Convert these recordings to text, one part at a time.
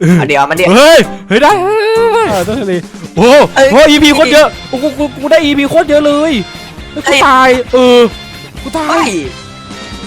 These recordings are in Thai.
เอาเดี๋ยวมันเดี๋ยว เฮ้ย เฮ้ยได้เฮ้ยเฮ้ยเฮ้ยเจ้าทะเลโอ้โหเอ้ยโอ้อีพีโคตรเยอะโอ้กูกูกูได้อีพีโคตรเยอะเลยเฮ้ยกูเอ้ย ตาย เออ กูตายเฮ้ย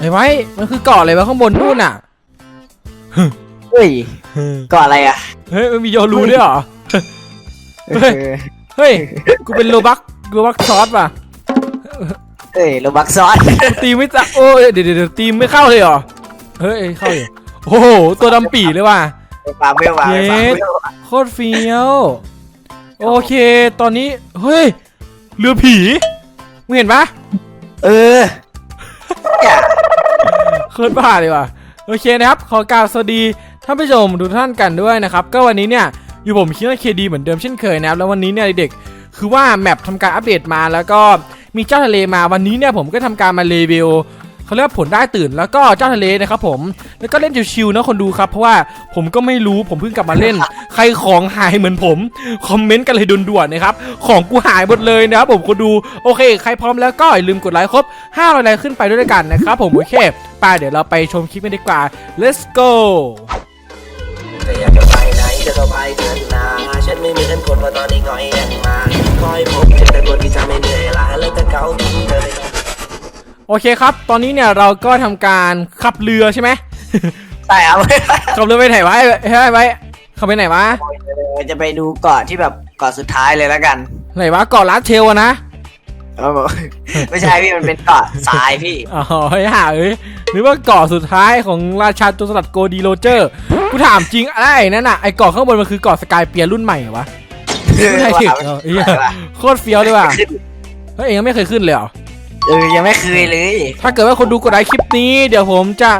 ไอ้ไว้มันคือเกาะอะไรวะข้างบนนู่นน่ะเฮ้ยก็อะไรอะเฮ้ยมันมีโยรูด้วยเหรอเฮ้ยเออเฮ้ยกูเป็นโลบักโลบักซอสป่ะเฮ้ยโรบักซอสกูตีไม่จะโอ้ยเดี๋ยวเดี๋ยวเดี๋ยวตีไม่เข้าเลยเหรอเฮ้ยเข้าอยู่โอ้โหตัวดำปี่เลยว่ะปาเวลมาเย็ดปาเวลมาโคตรเฟี้ยวโอเค ตอนนี้เฮ้ยเรือผีมึงเห็นปะเออเนี่ยโคตรบ้าเลยว่ะโอเคนะครับ ขอกล่าวสวัสดีท่านผู้ชมทุกท่านกันด้วยนะครับ ก็วันนี้เนี่ยอยู่ผมคิดว่าเคดีเหมือนเดิมเช่นเคยนะครับ แล้ววันนี้เนี่ยเด็กคือว่าแมปทำการอัปเดตมาแล้วก็มีเจ้าทะเลมาวันนี้เนี่ยผมก็ทำการมารีวิว เขาเรียกว่าผลได้ตื่นแล้วก็เจ้าทะเลนะครับผมแล้วก็เล่นชิวๆนะคนดูครับ เพราะว่าผมก็ไม่รู้ผมเพิ่งกลับมาเล่น ใครของหายเหมือนผมคอมเมนต์กันเลยด่วนๆนะครับของกูหายหมดเลยนะครับผมคนดูโอเค ใครพร้อมแล้วก็อย่าลืมกดไลค์ครบ500ไลค์ขึ้นไปด้วยกันนะครับผมโอเคไปเดี๋ยวเราไปชมคลิปกันดีกว่า let's go จะอยากจะไปไหนจะต้องไปเดือนหน้าฉันไม่มีเงินคนว่าตอนนี้งอยแองมาคอยพบเจอแต่คนที่จะไม่เหนื่อยล้าแล้วแต่เขาทิ้งเธอ โอเคครับ ตอนนี้เนี่ยเราก็ทำการขับเรือใช่ไหมแต่เอาไว้ขับเรือไปไหนวะไอ้ไอ้ไว้ขับไปไหนวะจะไปดูเกาะที่แบบเกาะสุดท้ายเลยแล้วกันไหนวะเกาะลาดเชลอะนะเอาบอกไม่ใช่พี่มันเป็นเกาะทรายพี่อ๋อไอ้ห่าเอ้ยหรือว่าเกาะสุดท้ายของราชาตัวสลัดโกดีโรเจอร์กูถามจริงอะไรนั่นน่ะไอ้เกาะข้างบนมันคือเกาะสกายเปียรุ่นใหม่เหรอวะไม่ใช่ถึงเหรอไอ้เหี้ยโคตรเฟี้ยวเลยว่ะเฮ้ยเองยังไม่เคยขึ้นเลยเหรอ เออยังไม่เคยเลย ถ้าเกิดว่าคนดูกดไลค์คลิปนี้เดี๋ยวผมจะ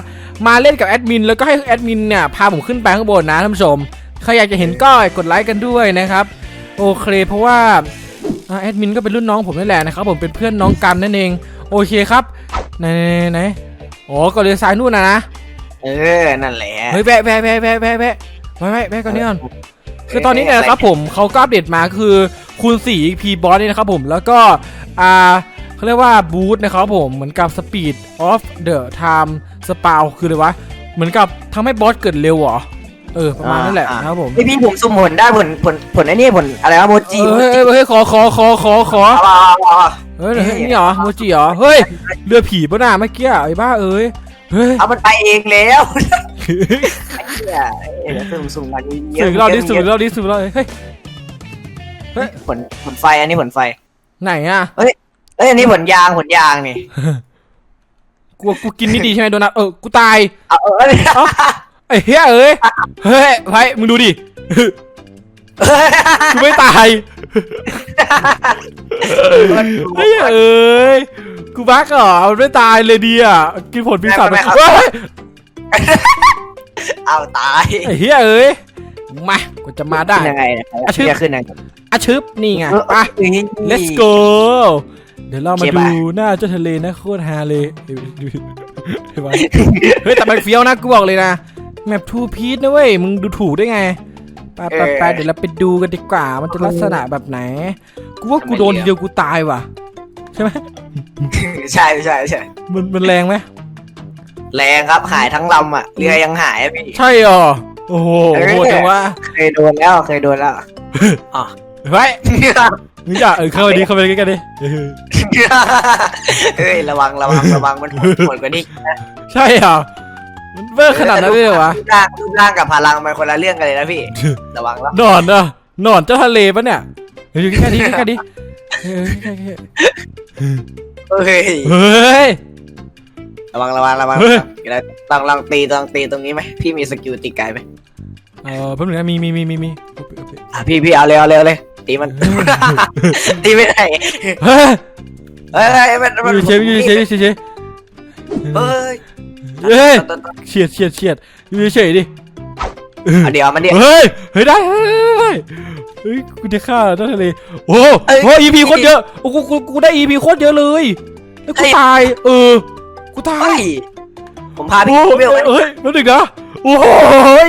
มาเล่นกับแอดมินแล้วก็ให้แอดมินเนี่ยพาผมขึ้นไปข้างบนนะท่านผู้ชมใครอยากจะเห็นก็กดไลค์กันด้วยนะครับ โอเคเพราะว่าแอดมินก็เป็นรุ่นน้องผมนั่นแหละนะครับผมเป็นเพื่อนน้องกันนั่นเอง โอเคครับไหนไหนโอ้ก็เลยซ้ายนู่นนะนะเออนั่นแหละเฮ้ยแวะแวะแวะแวะแวะแวะแวะก่อนเนี่ยคือตอนนี้เนี่ยะครับผมเขาก็อัปเดตมาคือคูณ4พีบอสนี่นะครับผมแล้วก็อ่า เขาเรียกว่าบูทนะครับผมเหมือนกับ Speed of the Time Spawn คืออะไรวะ เหมือนกับทำให้บอสเกิดเร็วเหรอ เออ ประมาณนั่นแหละนะครับผมไอพี่ผมสุ่มผลได้ผลผลผลไอ้นี่ผลอะไรวะโมเอจิอเฮ้ยเฮ้ยเฮ้ยขอขอขอขอขอเอาเอาเอาเอาเฮ้ยเฮ้ยนี่เหรอโมจิเหรอ เฮ้ย เรือผีปะน่ะเมื่อกี้ไอ้บ้าเอ้ย เฮ้ย เอามันไปเองแล้วเนี่ยเออสุ่มสุ่มกันเยอะสื่อเราดิสื่อเราดิสื่อเราดิเฮ้ยผลผลไฟอันนี้ผลไฟ ไหนอะ เอ้ยอันนี้ผลยางผลยางนี่กูกูกินนี่ดีใช่ไหมโดนัทเออกูตายเอาเออเอ้าไอ้เฮ้ยเอ้ยเฮ้ยไพ่มึงดูดิกูไม่ตายเฮ้ยเอ้ยกูบักเหรอมันไม่ตายเลยดีอะกินผลปีศาจไปเฮ้ยเอาตายไอ้เฮ้ยเอ้ยมากูจะมาได้ขึ้นยังไงเนี่ยอะชื่อจะขึ้นยังไงอาชึบนี่ไงเออไปเอ้ย let's go เดี๋ยวเรามาโอเคดูไปหน้าเจ้าทะเลนะโคตรฮาเลยเฮ้ยดูเห็นปะเฮ้ยแต่มันเฟี้ยวนะกูบอกเลยนะแมปทูพีทนะเว้ยมึงดูถูกได้ไงไปไปไปเดี๋ยวเราไปดูกันดีกว่า มันจะลักษณะแบบไหน กูว่ากูโดนทีเดียวกูตายว่ะ ใช่ไหมใช่ใช่ใช่มันมันแรงไหมแรงครับหายทั้งลำอะเรือยังหายอะพี่ใช่เหรอโอ้โหเออโหดจังว่าเคยโดนแล้วเคยโดนแล้วเฮ้ย มึงอย่าเออเข้าไปดิเข้าไปใกล้ๆดิเออเฮ้ยระวังระวังระวังมันโหดโหดกว่านี้นะใช่เหรอมันเบอร์ขนาดนั้นเลยเหรอวะรูปร่างรูปร่างกับพลังมันคนละเรื่องกันเลยนะพี่ ระวังแล้วนอนอะนอนเจ้าทะเลปะเนี่ยเฮ้ยอยู่ใกล้ๆดิใกล้ๆดิเฮ้ยใกล้ๆเฮ้ยเฮ้ย ระวังระวังระวังเฮ้ยลองลองตีลองตีตรงนี้ไหมพี่มีสกิลตีไกลไหมเออแป๊บนึงนะมีมีมีมีมีอะพี่พี่เอาเร็วเอาเร็วเลย ตีมัน ตีไม่ได้เฮ้ยเฮ้ยเฮ้ยมันมันอยู่เฉยอยู่เฉยอยู่เฉยเฮ้ยเฮ้ยเฉียดเฉียดเฉียดอยู่เฉยดิเออเอาเดี๋ยวมันเดี๋ยวเฮ้ยเฮ้ยได้เฮ้ยเฮ้ยเฮ้ยกูจะฆ่าต้นทะเลโอ้โหเอ้ยโอ้ EP โคตรเยอะโอ้กูกูกูได้ EP โคตรเยอะเลยแล้วกูเฮ้ยตายเออกูตายเฮ้ยผมพาโอ้พี่โหเบลไปเฮ้ยแล้วหนึ่งนะโอ้โห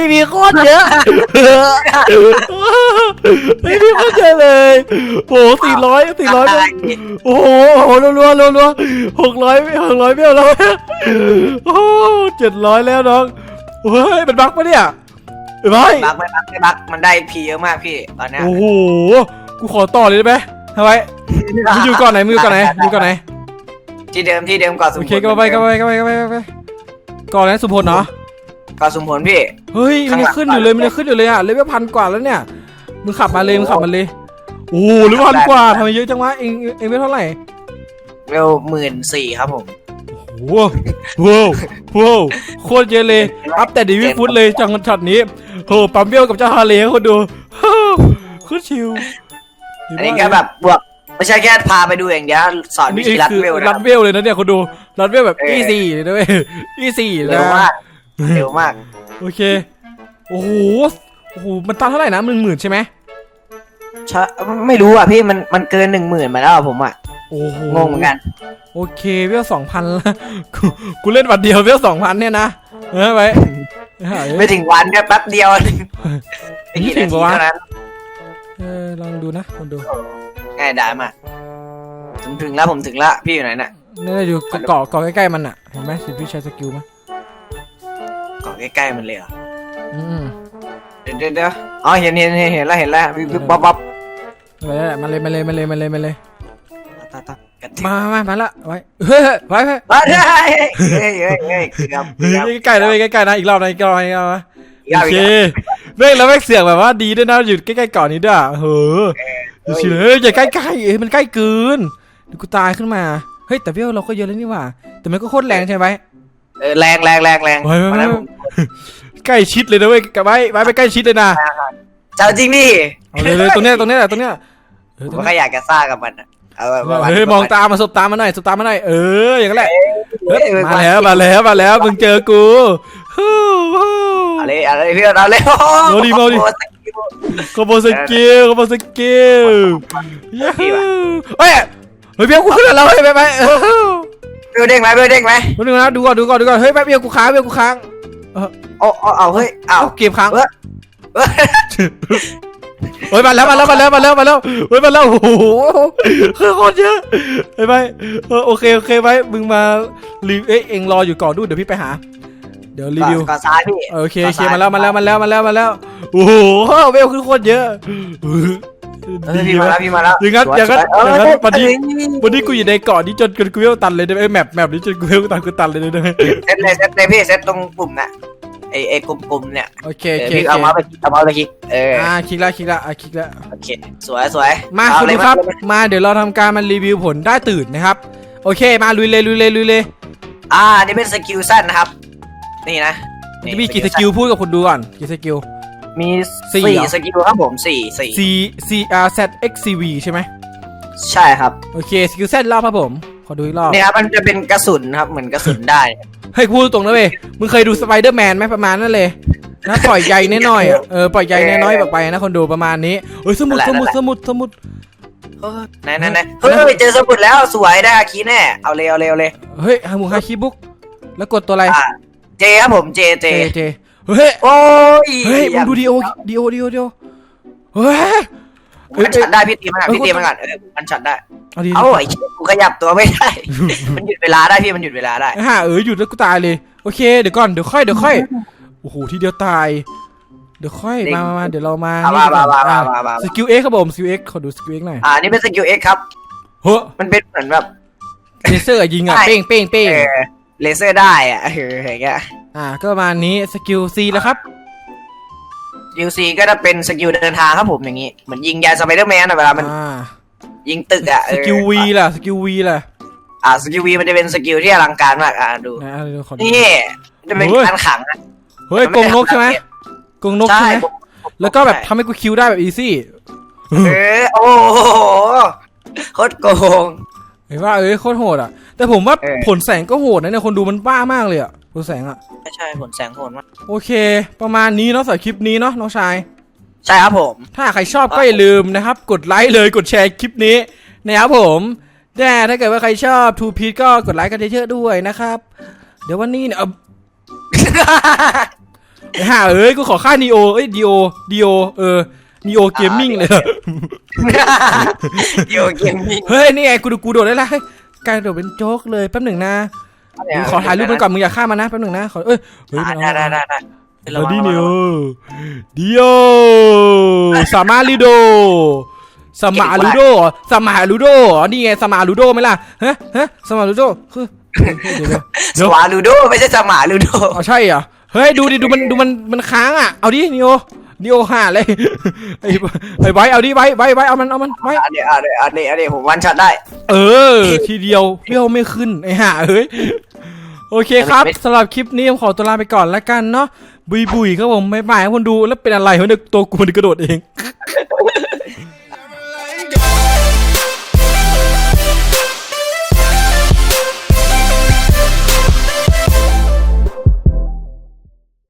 EP โคตรเยอะ ไอ้พี่โคตรเยอะเลยโอ้โหสี่ร้อยสี่ร้อยโอ้โหโอ้โหรัวรัวรัวรัวหกร้อยหกร้อยเบี้ยวแล้วโอ้เจ็ดร้อยแล้วน้องเฮ้ยเป็นบั๊กปะเนี่ยเฮ้ยบักไม่บักไม่บักมันได้พีเยอะมากพี่ตอนเนี้ยโอ้โหกูขอต่อเลยได้ไหมทำไมมึงอยู่ก่อนไหนมึงอยู่ก่อนไหนมึงอยู่ก่อนไหน ที่เดิมที่เดิมก่อนสุโอมเคพลก็ไปก็ไปก็ไปก็ไปก็ไปก่อนไหนสุพลเนาะก่อนสุมพลพี่เฮ้ยมันยังขึ้นอยู่เลยมันยังขึ้นอยู่เลยอะเลเวลพันกว่าแล้วเนี่ย มึงขับมาเลยมึงขับมาเลยโอ้โหเลเวลพันกว่าทำไมเยอะจังวะเองเองไม่เท่าไหร่เวลหมื่นสี่ครับผมว้าวว้าวว้าวโคตรเยอะเลย อัพแต่ดีวิฟุตเลยจังช็อตนี้โหปั๊มเบี้ยวกับเจ้าฮาเลคนดูโคตรชิลอันนี้ก็แบบบวกไม่ใช่แค่พาไปดูอย่างเดียวสอนอันวินี้ธีรัดคือเวลนะครัรัดบเวลเลยนะเนี่ยคนดูรัดเวลแบบเอออีซี่เลยนะเว้ยอีซี่เร็นะวมากเร็วมาก โอเค โอ้โห โอ้โหมันตันเท่าไหร่นะหมื่นหมื่นใช่ไหมใช่ไม่รู้อะพี่มันมันเกินหนึ่งหมื่นมาแล้วอะผมอะโอ้โหงงเหมือนกัน โอเคเวลสองพันละกูกูเล่นวันเดียวเวลสองพันเนี่ยนะเออไปหาไม่ถึงวันแค่แป๊บเดียวไม่กี่ไม่ถึนางทีปะวะเท่านั้นเออลองดูนะคนดูง่ายดายมากผมถึงแล้วผมถึงแล้วพี่อยู่ไหนน่ะนี่อยู่เกาะเกาะใกล้ๆมันอะเห็นไหมสิพี่ใช้สกิลไหมเกาะใกล้ๆมันเลยเหรออืมเดี๋ยวเดี๋ยวเดี๋ยวอ๋อเห็นเห็นเห็นเห็นแล้วเห็นแล้ววิบวิบบ๊อบบ๊อบอะไรนั่นแหละมาเลยมาเลยมาเลยมาเลยมาเลยตาตากันมามามาละไว้เฮ้ยไว้ไว้เฮ้ยเฮ้ยเฮ้ยเฮ้ยเกือบเกือบเฮ้ยใกล้ๆนะเว้ยใกล้ๆนะอีกรอบนะอีกรอบนะอีกรอบนะเกือบโออีเคกแล้วแม่งแล้วแม่งเสียงแบบว่าดีด้วยนะอยู่ใกล้ๆเก่อนนี้ด้วยเฮ้ยเฮ้ยชิลเฮ้ยอย่าใกล้ๆเอ้ยมันใกล้เกินเดี๋ยวกูตายขึ้นมาเฮ้ยแต่เวลเราก็เยอะแล้วนี่หว่า แต่มันก็โคตรแรงใช่ไหมเออแรงแรงแรงแรง ไว้ไว้วันนั้นไว้ผมใกล้ชิดเลยนะเว้ยกับไว้ไว้ไปใกล้ชิดเลยนะเจ้าจริงดิเอาเลยเลยตรงเนี้ยตรงเนี้ยแหละตรงเนี้ยเออผตรมงก็เนี้ยอยากจะซ่ากับมันอะเอาแบบว่าเฮ้ยมองตามมาสบตามมาหน่อยสบตามมาหน่อยเอออย่างนั้นแหละเฮ้ยมาแล้วมาแล้วมาแล้วมึงเจอกูฮู้ฮู้ เอาเลยเอาเลยเพื่อนเอาเลยเอาดิเอาดิขโมยสกิลขโมยสกิลยูฮูเฮ้ยเฮ้ยเบี้ยวกูขึ้นแล้วเฮ้ยไปไปเออเบลเด้งไหมเบลเด้งไหม มาดูนะดูก่อนดูก่อนดูก่อนเฮ้ยแป๊บเดียวกูค้างเบี้ยวกูค้าง เอาเอาเอาเฮ้ยเอาเอ้าเกมค้างเอ้ยเฮ้ยเฮ้ยมาแล้วมาแล้วมาแล้วมาแล้วมาแล้วเฮ้ยมาแล้วโอ้โหคือโคตรเยอะไปไปเออโอเคโอเคไปมึงมารีเอ้ยเอ็งรออยู่ก่อนดูเดี๋ยวพี่ไปหา เดี๋ยวรีวิวก่อนซ้ายพี่เออโอเคโอเคมาแล้วมาแล้วมาแล้วมาแล้วมาแล้วโอ้โหเวลขึ้นโคตรเยอะ เออพี่มาแล้วพี่มาแล้วอย่างนั้นอย่างนั้นเอย่างนั้นวันนี้เอ้ยวันนี้กูอยู่ในเกาะนี้จนกูเวลตันเลยได้ไหมไอ้แมปแมปนี้จนกูเวลตันกูตันเลยได้ไหมเซตเลยเซตเลยพี่เซตตรงปุ่มน่ะไอไอกลุ่มๆเนี่ยโอเคเอโออเคพี่โอเอาเคมาไปเอามาไปคลิกเอออ่าคลิกละคลิกละอะคลิกละโอเคสวยสวยมาเอคุณเลยดูครับมาเลยมาเดี๋ยวเราทำการมารีวิวผลได้ตื่นนะครับ โอเคมาลุยเลยลุยเลยลุยเลยอ่านี่เป็นสกิลสั้นนะครับ นี่นะนี่มีกี่สกิลพูดกับคนดูก่อนกี่สกิล มีสี่สี่เหรอ สกิลครับผมสี่สี่ C C R Z X C V ใช่ไหมใช่ครับโอเคสกิล Z รอบครับผม ขอดูอีกรอบ เนี่ยครับมันจะเป็นกระสุนครับเหมือนกระสุนได้ให้พูดตรงนะเว้ย มึงเคยดูสไปเดอร์แมนไหมประมาณนั้นเลยนะปล่อยใยน้อยๆอะเออปล่อยใยน้อยๆแบบไปนะคนดูประมาณนี้เฮ้ยสมุดนั่สนแหละมุดสมุดสมุด เออไหนไหนไหนเฮ้ยเจอสมุดแล้วสวยได้อาคีแน่เอาเลยเอาเลยเอาเลยเฮ้ยหาหมูฮาคิบุ๊กแล้วกดตัวอะไร อ่าเจครับผมเจเจเจเจ เฮ้ย โอ้ยเฮ้ยมึงดูดีโอดีโอดีโอดีโอเฮ้ย มันช็อตได้พี่ตีมันก่อนพี่ตีมันก่อนเออมันช็อตได้เอาดีเอาไอ้เชี่ยกูขยับตัวไม่ได้ มันหยุดเวลาได้พี่มันหยุดเวลาได้ไอ้ห่าเออหยุดแล้วกูตายเลย โอเค เดี๋ยวก่อน เดี๋ยวค่อย เดี๋ยวค่อย โอ้โห ทีเดียวตาย เดี๋ยวค่อย มามามาเดี๋ยวเรามาเอานี่มาก่อนมามาอะมามาสกิลเอ็กครับผม สกิลเอ็กขอดูสกิลเอ็กหน่อย อ่านี่เป็นสกิลเอ็กครับ เฮ้ยมันเป็นเหมือนแบบเลเซอร์ยิงอะใช่เป้งเป้งเป้ง เออเลเซอร์ได้อะเอออย่างเงี้ย อ่า ก็ประมาณนี้สกิลซีแล้วครับ ยูซีก็จะเป็นสกิลเดินทางครับผมอย่างงี้ เหมือนยิงยาสไปเดอร์แมนอะเวลามันอ่ายิงตึกอะเอสอกิลวีล่ะสกิลวีล่ะอ่าสกิลวีมันจะเป็นสกิลที่อลังการมากอ่าดูนะเดี๋ยวขอดูนี่จะเป็นโอ้ยการขังอะเฮ้ยกรงนกใช่ไหมกรงนกใช่ไหมผมแล้วก็แบบทำให้กูคิวได้แบบอีซี่เออโอ้โหโคตรโกง เห็นว่าเอ้ยโคตรโหดอะ แต่ผมว่าเออ ผลแสงก็โหดนะเนี่ยคนดูมันบ้ามากเลยอะ ผลแสงอะไม่ใช่ผลแสงโหดมากโอเค ประมาณนี้เนาะสำหรับคลิปนี้เนาะน้องชาย ใช่ครับผม ถ้าใครชอบก็อย่าลืมนะครับ กดไลค์เลยกดแชร์คลิปนี้นะครับผมแต่ถ้าเกิดว่าใครชอบทูพีทก็กดไลค์กันเยอะๆด้วยนะครับ เดี๋ยววันนี้เนี่ยเอา ไอ้ห่าเอ้ยกูขอค่านีโอเอ้ยดีโอดีโอเออนีโอเกมมิ่งเลยเดี๋ยวเกมมิ่ง เฮ้ย นี่ไงกูดูกูโดดได้แล้วเฮ้ยกลายโดดเป็นโจ๊กเลยแป๊บหนึ่งนะ กูขอถ่ายรูปมันก่อนมึงอย่าฆ่ามันนะแป๊บหนึ่งนะขอเอ้ยเฮ้ยมันเอาได้ได้ได้ได้เดี๋ยวดีเนียวดิโอสามาลิโดสมาลูโดสมาลูโดนี่ไงสมาลูโดไหมล่ะฮะฮะสมาลูโดคือเดี๋ยวเดี๋ยวสวาลูโดไม่ใช่สมาลูโดอ๋อใช่เหรอเฮ้ยดูดิดูมันดูมันมันค้างอะเอาดินิโอนิโอห่าเลยไอ้ไอ้ไว้เอาดิไว้ไว้ไว้เอามันเอามันไว้ อันนี้อันนี้อันนี้อันนี้ผมวันช็อตได้ เออ ทีเดียวเปรี้ยวไม่ขึ้นไอ้ห่าเอ้ย โอเคครับสำหรับคลิปนี้ผมขอตัวลาไปก่อนแล้วกันเนาะบุยบุยครับผมไม่ไปคนดูแล้วเป็นอะไรเขาเด็กตัวกูมันกระโดดเอง